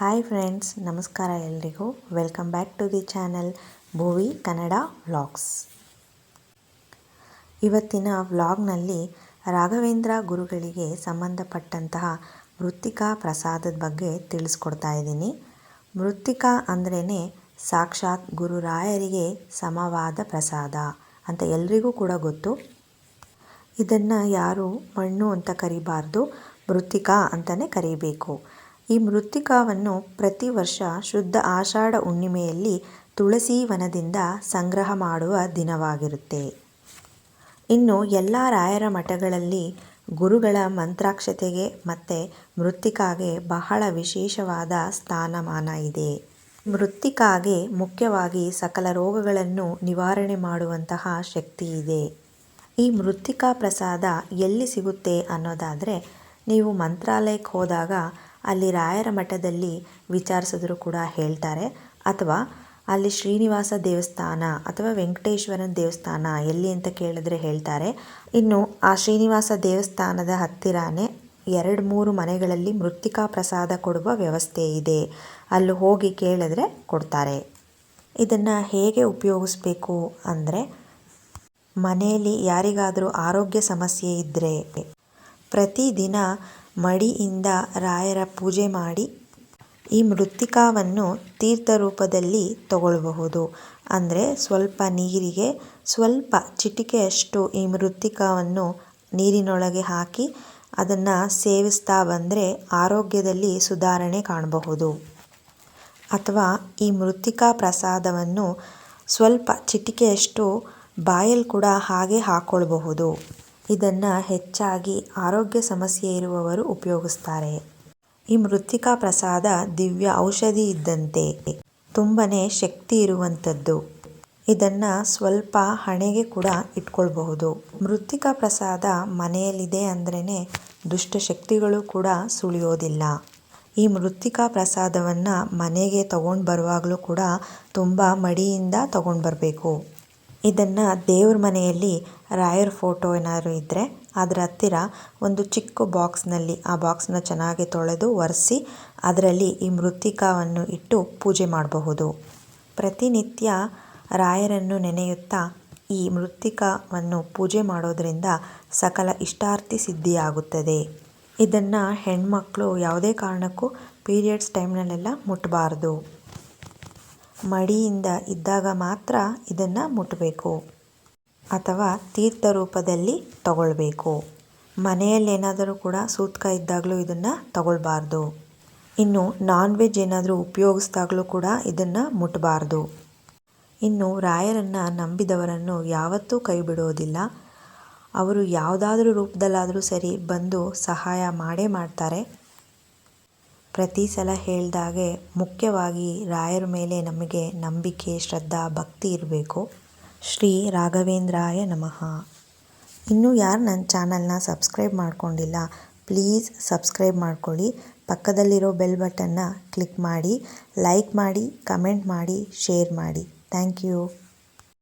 Hi friends ನಮಸ್ಕಾರ ಎಲ್ರಿಗೂ. Welcome back to the channel Bhuvi Kannada vlogs ಇವತ್ತಿನ ವ್ಲಾಗ್ನಲ್ಲಿ ರಾಘವೇಂದ್ರ ಗುರುಗಳಿಗೆ ಸಂಬಂಧಪಟ್ಟಂತಹ ಮೃತ್ತಿಕಾ ಪ್ರಸಾದದ ಬಗ್ಗೆ ತಿಳಿಸ್ಕೊಡ್ತಾ ಇದ್ದೀನಿ. ಮೃತ್ತಿಕಾ ಅಂದ್ರೇ ಸಾಕ್ಷಾತ್ ಗುರುರಾಯರಿಗೆ ಸಮವಾದ ಪ್ರಸಾದ ಅಂತ ಎಲ್ರಿಗೂ ಕೂಡ ಗೊತ್ತು. ಇದನ್ನು ಯಾರು ಮಣ್ಣು ಅಂತ ಕರಿಬಾರ್ದು, ಮೃತ್ತಿಕಾ ಅಂತಲೇ ಕರಿಬೇಕು. ಈ ಮೃತ್ತಿಕಾವನ್ನು ಪ್ರತಿ ವರ್ಷ ಶುದ್ಧ ಆಷಾಢ ಹುಣ್ಣಿಮೆಯಲ್ಲಿ ತುಳಸಿ ವನದಿಂದ ಸಂಗ್ರಹ ಮಾಡುವ ದಿನವಾಗಿರುತ್ತೆ. ಇನ್ನು ಎಲ್ಲ ರಾಯರ ಮಠಗಳಲ್ಲಿ ಗುರುಗಳ ಮಂತ್ರಾಕ್ಷತೆಗೆ ಮತ್ತು ಮೃತ್ತಿಕಾಗೆ ಬಹಳ ವಿಶೇಷವಾದ ಸ್ಥಾನಮಾನ ಇದೆ. ಮೃತ್ತಿಕಾಗೆ ಮುಖ್ಯವಾಗಿ ಸಕಲ ರೋಗಗಳನ್ನು ನಿವಾರಣೆ ಮಾಡುವಂತಹ ಶಕ್ತಿ ಇದೆ. ಈ ಮೃತ್ತಿಕಾ ಪ್ರಸಾದ ಎಲ್ಲಿ ಸಿಗುತ್ತೆ ಅನ್ನೋದಾದರೆ, ನೀವು ಮಂತ್ರಾಲಯಕ್ಕೆ ಹೋದಾಗ ಅಲ್ಲಿ ರಾಯರ ಮಠದಲ್ಲಿ ವಿಚಾರಿಸಿದ್ರು ಕೂಡ ಹೇಳ್ತಾರೆ. ಅಥವಾ ಅಲ್ಲಿ ಶ್ರೀನಿವಾಸ ದೇವಸ್ಥಾನ ಅಥವಾ ವೆಂಕಟೇಶ್ವರನ ದೇವಸ್ಥಾನ ಎಲ್ಲಿ ಅಂತ ಕೇಳಿದ್ರೆ ಹೇಳ್ತಾರೆ. ಇನ್ನು ಆ ಶ್ರೀನಿವಾಸ ದೇವಸ್ಥಾನದ ಹತ್ತಿರನೇ ಎರಡು ಮೂರು ಮನೆಗಳಲ್ಲಿ ಮೃತ್ತಿಕಾ ಪ್ರಸಾದ ಕೊಡುವ ವ್ಯವಸ್ಥೆ ಇದೆ. ಅಲ್ಲಿ ಹೋಗಿ ಕೇಳಿದ್ರೆ ಕೊಡ್ತಾರೆ. ಇದನ್ನು ಹೇಗೆ ಉಪಯೋಗಿಸ್ಬೇಕು ಅಂದರೆ ಮನೆಯಲ್ಲಿ ಯಾರಿಗಾದರೂ ಆರೋಗ್ಯ ಸಮಸ್ಯೆ ಇದ್ದರೆ ಪ್ರತಿದಿನ ಮಡಿಯಿಂದ ರಾಯರ ಪೂಜೆ ಮಾಡಿ ಈ ಮೃತ್ತಿಕಾವನ್ನು ತೀರ್ಥ ರೂಪದಲ್ಲಿ ತಗೊಳ್ಬಹುದು. ಅಂದರೆ ಸ್ವಲ್ಪ ನೀರಿಗೆ, ಸ್ವಲ್ಪ ಚಿಟಿಕೆಯಷ್ಟು ಈ ಮೃತ್ತಿಕಾವನ್ನು ನೀರಿನೊಳಗೆ ಹಾಕಿ ಅದನ್ನು ಸೇವಿಸ್ತಾ ಬಂದರೆ ಆರೋಗ್ಯದಲ್ಲಿ ಸುಧಾರಣೆ ಕಾಣಬಹುದು. ಅಥವಾ ಈ ಮೃತ್ತಿಕಾ ಪ್ರಸಾದವನ್ನು ಸ್ವಲ್ಪ ಚಿಟಿಕೆಯಷ್ಟು ಬಾಯಲ್ಲಿ ಕೂಡ ಹಾಗೆ ಹಾಕ್ಕೊಳ್ಬಹುದು ಇದನ್ನು ಹೆಚ್ಚಾಗಿ ಆರೋಗ್ಯ ಸಮಸ್ಯೆ ಇರುವವರು ಉಪಯೋಗಿಸ್ತಾರೆ. ಈ ಮೃತ್ತಿಕಾ ಪ್ರಸಾದ ದಿವ್ಯ ಔಷಧಿ ಇದ್ದಂತೆ ತುಂಬನೇ ಶಕ್ತಿ ಇರುವಂಥದ್ದು. ಇದನ್ನ ಸ್ವಲ್ಪ ಹಣೆಗೆ ಕೂಡ ಇಟ್ಕೊಳ್ಬಹುದು. ಮೃತ್ತಿಕಾ ಪ್ರಸಾದ ಮನೆಯಲ್ಲಿದೆ ಅಂದ್ರೇ ದುಷ್ಟಶಕ್ತಿಗಳು ಕೂಡ ಸುಳಿಯೋದಿಲ್ಲ. ಈ ಮೃತ್ತಿಕಾ ಪ್ರಸಾದವನ್ನು ಮನೆಗೆ ತಗೊಂಡು ಬರುವಾಗಲೂ ಕೂಡ ತುಂಬ ಮಡಿಯಿಂದ ತಗೊಂಡು ಬರಬೇಕು. ಇದನ್ನು ದೇವ್ರ ಮನೆಯಲ್ಲಿ ರಾಯರ ಫೋಟೋ ಏನಾದ್ರು ಇದ್ದರೆ ಅದರ ಹತ್ತಿರ ಒಂದು ಚಿಕ್ಕ ಬಾಕ್ಸ್ನಲ್ಲಿ ಆ ಬಾಕ್ಸ್ನ ಚೆನ್ನಾಗಿ ತೊಳೆದು ಒರೆಸಿ ಅದರಲ್ಲಿ ಈ ಮೃತ್ತಿಕಾವನ್ನು ಇಟ್ಟು ಪೂಜೆ ಮಾಡಬಹುದು. ಪ್ರತಿನಿತ್ಯ ರಾಯರನ್ನು ನೆನೆಯುತ್ತಾ ಈ ಮೃತ್ತಿಕಾವನ್ನು ಪೂಜೆ ಮಾಡೋದರಿಂದ ಸಕಲ ಇಷ್ಟಾರ್ಥಿ ಸಿದ್ಧಿಯಾಗುತ್ತದೆ. ಇದನ್ನು ಹೆಣ್ಮಕ್ಳು ಯಾವುದೇ ಕಾರಣಕ್ಕೂ ಪೀರಿಯಡ್ಸ್ ಟೈಮ್ನಲ್ಲೆಲ್ಲ ಮುಟ್ಟಬಾರ್ದು ಮಡಿಯಿಂದ ಇದ್ದಾಗ ಮಾತ್ರ ಇದನ್ನು ಮುಟ್ಟಬೇಕು ಅಥವಾ ತೀರ್ಥ ರೂಪದಲ್ಲಿ ತಗೊಳ್ಬೇಕು. ಮನೆಯಲ್ಲೇನಾದರೂ ಕೂಡ ಸೂತ್ಕ ಇದ್ದಾಗಲೂ ಇದನ್ನು ತಗೊಳ್ಬಾರ್ದು. ಇನ್ನು ನಾನ್ ವೆಜ್ ಏನಾದರೂ ಉಪಯೋಗಿಸ್ದಾಗಲೂ ಕೂಡ ಇದನ್ನು ಮುಟ್ಟಬಾರ್ದು ಇನ್ನು ರಾಯರನ್ನು ನಂಬಿದವರನ್ನು ಯಾವತ್ತೂ ಕೈ ಬಿಡೋದಿಲ್ಲ ಅವರು ಯಾವುದಾದ್ರೂ ರೂಪದಲ್ಲಾದರೂ ಸರಿ ಬಂದು ಸಹಾಯ ಮಾಡೇ ಮಾಡ್ತಾರೆ. ಪ್ರತಿ ಸಲ ಹೇಳಿದಾಗೆ ಮುಖ್ಯವಾಗಿ ರಾಯರ ಮೇಲೆ ನಮಗೆ ನಂಬಿಕೆ, ಶ್ರದ್ಧಾ, ಭಕ್ತಿ ಇರಬೇಕು. ಶ್ರೀ ರಾಘವೇಂದ್ರಾಯ ನಮಃ. ಇನ್ನೂ ಯಾರು ನನ್ನ ಚಾನಲ್ನ ಸಬ್ಸ್ಕ್ರೈಬ್ ಮಾಡ್ಕೊಂಡಿಲ್ಲ, ಪ್ಲೀಸ್ ಸಬ್ಸ್ಕ್ರೈಬ್ ಮಾಡ್ಕೊಳ್ಳಿ. ಪಕ್ಕದಲ್ಲಿರೋ ಬೆಲ್ ಬಟನ್ನ ಕ್ಲಿಕ್ ಮಾಡಿ, ಲೈಕ್ ಮಾಡಿ, ಕಮೆಂಟ್ ಮಾಡಿ, ಶೇರ್ ಮಾಡಿ. Thank you.